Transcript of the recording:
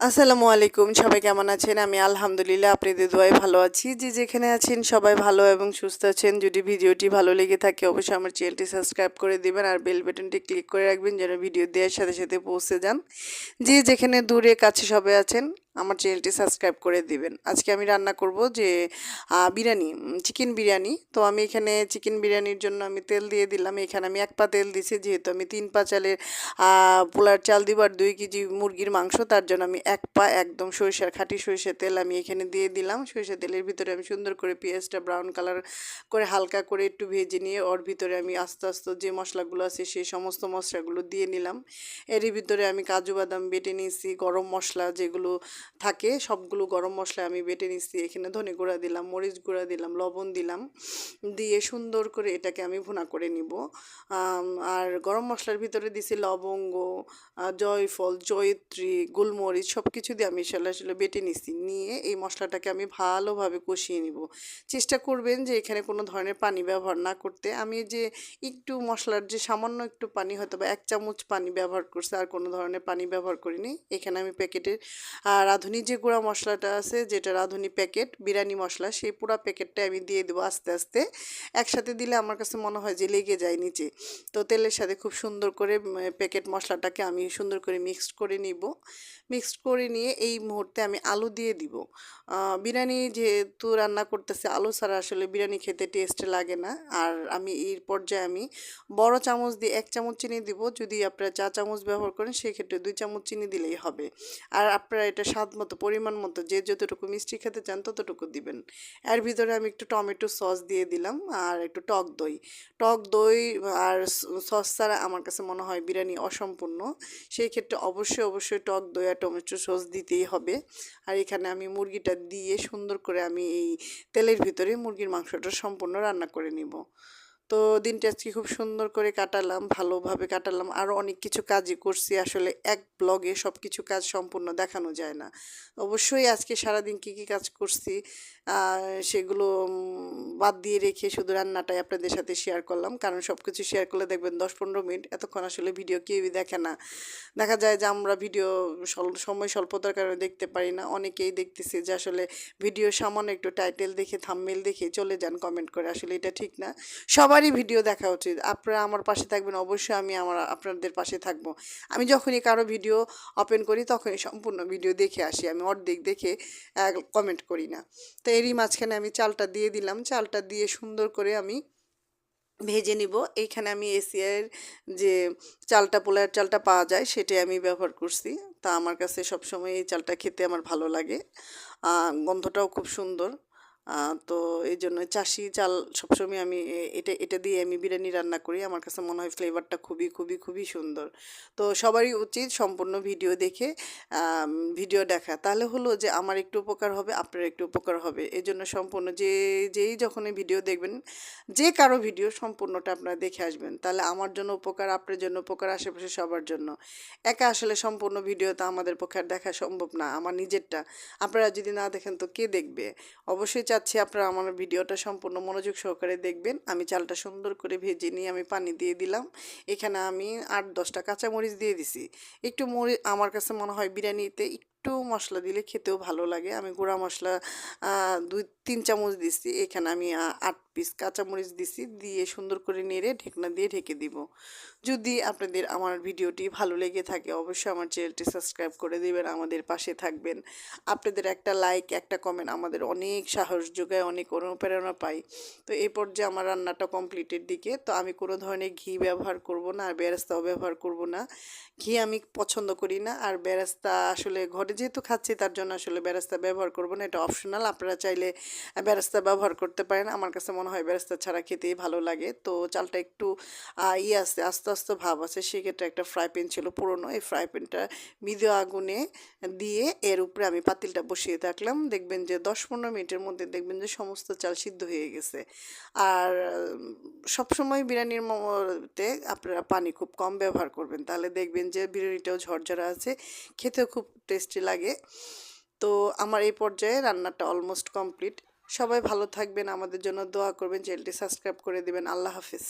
আসসালামু আলাইকুম, সবাই কেমন আছেন? আমি আলহামদুলিল্লাহ আপনাদের দোয়ায় ভালো আছি। যে যেখানে আছেন সবাই ভালো এবং সুস্থ আছেন। যদি ভিডিওটি ভালো লেগে থাকে, অবশ্যই আমার চ্যানেলটি সাবস্ক্রাইব করে দেবেন আর বেল বেটনটি ক্লিক করে রাখবেন যেন ভিডিও দেওয়ার সাথে সাথে পৌঁছে যান। যে যেখানে দূরে, কাছে সবাই আছেন। আমার চ্যানেলটি সাবস্ক্রাইব করে দিবেন। আজকে আমি রান্না করব যে বিরিয়ানি চিকেন বিরিয়ানি। তো আমি এখানে চিকেন বিরিয়ানির জন্য আমি তেল দিয়ে দিলাম। এখানে আমি এক পা তেল দিছি, যেহেতু আমি তিন পা চালের পোলার চাল দিব আর দুই কেজি মুরগির মাংস, তার জন্য আমি এক পা একদম সরিষার খাঁটি সরিষার তেল আমি এখানে দিয়ে দিলাম। সরিষার তেলের ভিতরে আমি সুন্দর করে পেঁয়াজটা ব্রাউন কালার করে হালকা করে একটু ভেজে নিয়ে, ওর ভিতরে আমি আস্তে আস্তে যে মশলাগুলো আছে, সেই সমস্ত মশলাগুলো দিয়ে নিলাম। এরই ভিতরে আমি কাজু বাদাম বেটে নিয়েছি, গরম মশলা যেগুলো থাকে, সবগুলো গরম মশলা আমি বেটে নিচ্ছি। এখানে ধনে গুঁড়া দিলাম, মরিচ গুঁড়া দিলাম, লবণ দিলাম। দিয়ে সুন্দর করে এটাকে আমি ভুনা করে নিব। আর গরম মশলার ভিতরে দিছি লবঙ্গ জয়ফল, জয়ত্রী, গোলমরিচ সব কিছু দিয়ে আমি আসলে আসলে বেটে নিছি। নিয়ে এই মশলাটাকে আমি ভালোভাবে কষিয়ে নিব। চেষ্টা করবেন যে এখানে কোনো ধরনের পানি ব্যবহার না করতে। আমি যে একটু মশলার যে সামান্য একটু পানি হয়তো বা এক চামচ পানি ব্যবহার করছে, আর কোনো ধরনের পানি ব্যবহার করিনি। এখানে আমি প্যাকেটের আর রাঁধুনি যে গুঁড়া মশলাটা আছে, যেটা রাঁধুনি প্যাকেট বিরিয়ানি মশলা, সেই পুরো প্যাকেটটা আমি দিয়ে দেবো আস্তে আস্তে। একসাথে দিলে আমার কাছে মনে হয় যে লেগে যায় নিচে। তো তেলের সাথে খুব সুন্দর করে প্যাকেট মশলাটাকে আমি সুন্দর করে মিক্সড করে নিব। মিক্সড করে নিয়ে এই মুহূর্তে আমি আলু দিয়ে দিব। বিরিয়ানি যেহেতু রান্না করতেছে, আলু ছাড়া আসলে বিরিয়ানি খেতে টেস্ট লাগে না। আর আমি এই পর্যায়ে আমি বড় চামচ দিয়ে এক চামচ চিনি দিব। যদি আপনারা চা চামচ ব্যবহার করেন, সেক্ষেত্রে দুই চামচ চিনি দিলেই হবে। আর আপনারা এটা স্বাদ মতো, পরিমাণ মতো, যে যতটুকু মিষ্টি খেতে চান ততটুকু দিবেন। এর ভিতরে আমি একটু টমেটো সস দিয়ে দিলাম আর একটু টক দই। টক দই আর সস ছাড়া আমার কাছে মনে হয় বিরিয়ানি অসম্পূর্ণ। সেই ক্ষেত্রে অবশ্যই অবশ্যই টক দই আর টমেটো সস দিতেই হবে। আর এখানে আমি মুরগিটা দিয়ে সুন্দর করে আমি এই তেলের ভিতরে মুরগির মাংসটা সম্পূর্ণ রান্না করে নিব। তো দিনটা আজকে খুব সুন্দর করে কাটালাম, ভালোভাবে কাটালাম। আরও অনেক কিছু কাজই করছি, আসলে এক ব্লগে সব কিছু কাজ সম্পূর্ণ দেখানো যায় না। অবশ্যই আজকে সারাদিন কী কী কাজ করছি সেগুলো বাদ দিয়ে রেখে শুধু রান্নাটাই আপনাদের সাথে শেয়ার করলাম। কারণ সব কিছু শেয়ার করলে দেখবেন দশ পনেরো মিনিট, এতক্ষণ আসলে ভিডিও কেউই দেখে না। দেখা যায় যে আমরা ভিডিও সময় স্বল্পতার কারণে দেখতে পারি না। অনেকেই দেখতেছি যে আসলে ভিডিও সামান্য একটু টাইটেল দেখে থাম্বনেল দেখে চলে যান কমেন্ট করে। আসলে এটা ঠিক না। সবারই ভিডিও দেখা উচিত। আপনারা আমার পাশে থাকবেন, অবশ্যই আমি আমার, আপনাদের পাশে থাকব। আমি যখনই কারও ভিডিও ওপেন করি, তখনই সম্পূর্ণ ভিডিও দেখে আসি। আমি অর্ধেক দেখে কমেন্ট করি না। তো এরই মাঝখানে আমি চালটা দিয়ে দিলাম। চালটা দিয়ে সুন্দর করে আমি ভেজে নিব। এইখানে আমি এসিআইয়ের যে চালটা পোলার চালটা পাওয়া যায়, সেটাই আমি ব্যবহার করছি। তা আমার কাছে সবসময় এই চালটা খেতে আমার ভালো লাগে। গন্ধটাও খুব সুন্দর। তো এই জন্য চাষি চাল সবসময় আমি এটা এটা দিয়ে আমি বিরিয়ানি রান্না করি। আমার কাছে মনে হয় ফ্লেভারটা খুবই খুবই খুবই সুন্দর। তো সবারই উচিত সম্পূর্ণ ভিডিও দেখে ভিডিও দেখা। তাহলে হলো যে আমার একটু উপকার হবে, আপনার একটু উপকার হবে। এই জন্য সম্পূর্ণ যে, যেই যখন এই ভিডিও দেখবেন, যে কারও ভিডিও সম্পূর্ণটা আপনারা দেখে আসবেন। তাহলে আমার জন্য উপকার, আপনার জন্য উপকার, আশেপাশে সবার জন্য। একা আসলে সম্পূর্ণ ভিডিও তো আমাদের পক্ষে দেখা সম্ভব না, আমার নিজেরটা। আপনারা যদি না দেখেন তো কে দেখবে? অবশ্যই চাচ্ছি আপনারা আমার ভিডিওটা সম্পূর্ণ মনোযোগ সহকারে দেখবেন। আমি চালটা সুন্দর করে ভেজে নিয়ে আমি পানি দিয়ে দিলাম। এখানে আমি আট, দশটা কাঁচামরিচ দিয়ে দিছি। একটু মরি, আমার কাছে মনে হয় বিরিয়ানিতে একটু মশলা দিলে খেতেও ভালো লাগে। আমি গুঁড়া মশলা দুই, তিন চামচ দিছি। এখানে আমি আট পিস কাঁচামরিচ দিছি, দিয়ে সুন্দর করে নেড়ে ঢেকনা দিয়ে ঢেকে দিব। যদি আপনাদের আমার ভিডিওটি ভালো লেগে থাকে, অবশ্যই আমার চ্যানেলটি সাবস্ক্রাইব করে দেবেন, আমাদের পাশে থাকবেন। আপনাদের একটা লাইক একটা কমেন্ট আমাদের অনেক সাহস যোগায়, অনেক অনুপ্রেরণা পাই তো এই পর্যায়ে আমার রান্নাটা কমপ্লিটের দিকে। তো আমি কোনো ধরনের ঘি ব্যবহার করব না, আর বেরেস্তাও ব্যবহার করব না। ঘি আমি পছন্দ করি না, আর বেরেস্তা আসলে ঘরে যেহেতু খাচ্ছি, তার জন্য আসলে বেরেস্তা ব্যবহার করব না, এটা অপশনাল আপনারা চাইলে বেরেস্তা ব্যবহার করতে পারেন। আমার কাছে মনে হয় বেরেস্তা ছাড়া খেতেই ভালো লাগে। তো চালটা একটু ইয়ে আছে, আস্তে আস্তে ভাব আছে। সেক্ষেত্রে একটা ফ্রাই প্যান ছিল পুরনো। এই ফ্রাই প্যানটা মিডিয়া আগুনে দিয়ে এর উপরে আমি পাতিলটা বসিয়ে থাকলাম। দেখবেন যে দশ পনেরো মিনিটের মধ্যে দেখবেন যে সমস্ত চাল সিদ্ধ হয়ে গেছে। আর সবসময় বিরিয়ানির মোমোতে আপনারা পানি খুব কম ব্যবহার করবেন। তাহলে দেখবেন যে বিরিয়ানিটাও ঝরঝরা আছে, খেতেও খুব টেস্টি লাগে। তো আমার এই পর্যায়ে রান্নাটা অলমোস্ট কমপ্লিট। সবাই ভালো থাকবেন আমাদের জন্য দোয়া করবেন চ্যানেলটি সাবস্ক্রাইব করে দিবেন। আল্লাহ হাফিজ।